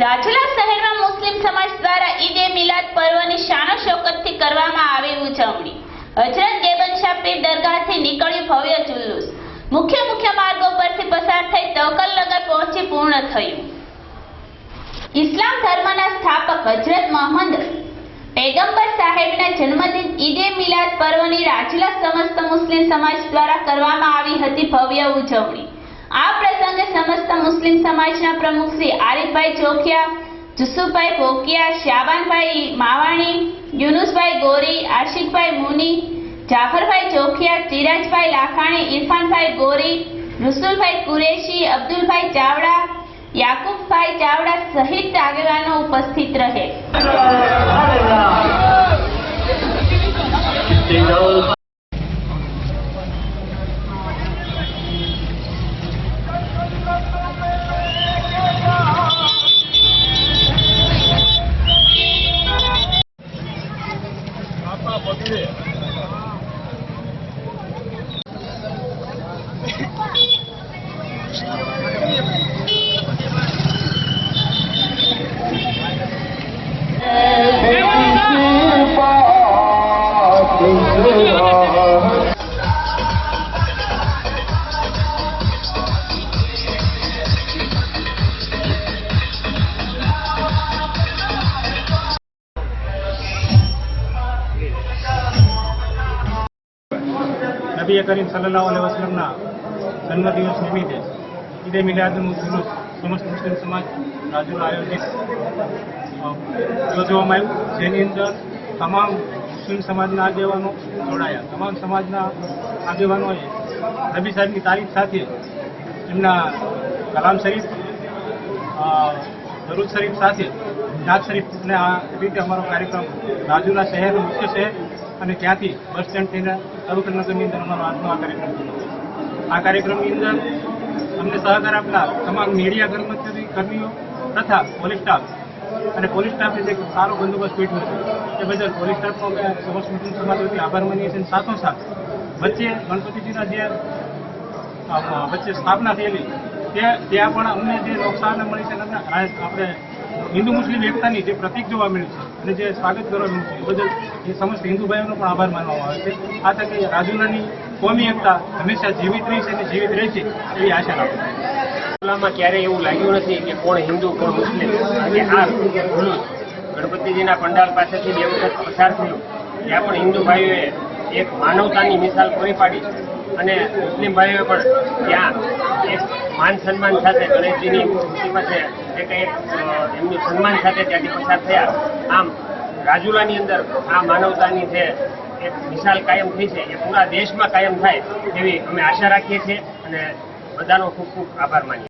રાજુલા શહેરમાં મુસ્લિમ સમાજ દ્વારા ઈદ મિલાદ પર્વની શાનો શોકતથી કરવામાં આવી ઉજવણી હજરત ગેબન શાહ પીર દરગાહથી નીકળ્યું ભવ્ય જુલુસ. મુખ્ય મુખ્ય માર્ગો પરથી પસાર થઈ તવકલ નગર પહોંચી પૂર્ણ થયું. ઇસ્લામ ધર્મના સ્થાપક હજરત મોહમ્મદ પૈગંબર સાહેબના જન્મદિન ઈદે મિલાદ પર્વની રાજુલા સમસ્ત મુસ્લિમ સમાજ દ્વારા કરવામાં આવી હતી ભવ્ય ઉજવણી. આ પ્રસંગે સમસ્ત મુસ્લિમ સમાજના પ્રમુખ શ્રી આરિફભાઈ ચોખિયા જુસુભાઈ ભોકિયા, શ્યાબાનભાઈ માવાણી, યુનુસભાઈ ગોરી, આશિકભાઈ મુની, જાફરભાઈ ચોખિયા, ચિરાજભાઈ લાખાણી, ઇરફાનભાઈ ગોરી રુસુલભાઈ કુરેશી, અબ્દુલભાઈ ચાવડા, યાકુબભાઈ ચાવડા સહિત આગેવાનો ઉપસ્થિત રહે. નબી કરીમ સલ્લાહ અલ વસલમના જન્મદિવસ નિમિત્તે ઈદે મિલાદનું મુસ્લિમ સમસ્ત મુસ્લિમ સમાજ રાજુલા આયોજિત યોજવામાં આવ્યું. જેની અંદર તમામ મુસ્લિમ સમાજના આગેવાનો જોડાયા. તમામ સમાજના આગેવાનોએ નબી સાહેબની તારીખ સાથે એમના કલામ શરીફ દરુદ શરીફ સાથે નાજ શરીફને આ રીતે અમારો કાર્યક્રમ રાજુના શહેરનું મુખ્ય શહેર અને ત્યાંથી બસ સ્ટેન્ડ થઈને તરુકનગરની અંદર અમારો આજનો આ કાર્યક્રમ આ કાર્યક્રમની અંદર અમને સહકાર આપનાર તમામ મીડિયા કર્મચારી, કર્મીઓ તથા પોલીસ સ્ટાફ અને પોલીસ સ્ટાફે જે સારો બંદોબસ્ત પેટ્યો છે, એ બદલ પોલીસ સ્ટાફનો સમસ્ત મુસ્લિમ સમાજ આભાર માનીએ છીએ સાથોસાથ વચ્ચે ગણપતિજીના જે વચ્ચે સ્થાપના થયેલી, તે, ત્યાં પણ અમને જે નુકસાન મળી છે આપણે હિન્દુ મુસ્લિમ એકતાની જે પ્રતિક જોવા મળે છે અને જે સ્વાગત કરવા મળ્યું છે બદલ એ સમસ્ત હિન્દુ ભાઈઓનો પણ આભાર માનવામાં આવે છે. આ તકે રાજુલાની કોમી એકતા હંમેશા જીવિત રહી છે અને જીવિત રહે છે એવી આશા રાખું છું. ક્યારેય એવું લાગ્યું નથી કે કોણ હિન્દુ, કોણ મુસ્લિમ. અને આ જુલુસ ગણપતિજીના પંડાલ પાસેથી બે વખત પસાર થયું. ત્યાં પણ હિન્દુ ભાઈઓએ એક માનવતાની મિસાલ પૂરી પાડી અને મુસ્લિમ ભાઈઓએ પણ ત્યાં એક માન સન્માન સાથે ગણેશજીની મૂર્તિ પાસે જે કંઈ એમનું સન્માન સાથે ત્યાંથી પસાર થયા. આમ, રાજુલાની અંદર આ માનવતાની જે એક વિશાલ કાયમ થઈ છે, એ પૂરા દેશમાં કાયમ થાય, એવી અમે આશા રાખીએ છીએ અને બધાનો ખૂબ ખૂબ આભાર માનીએ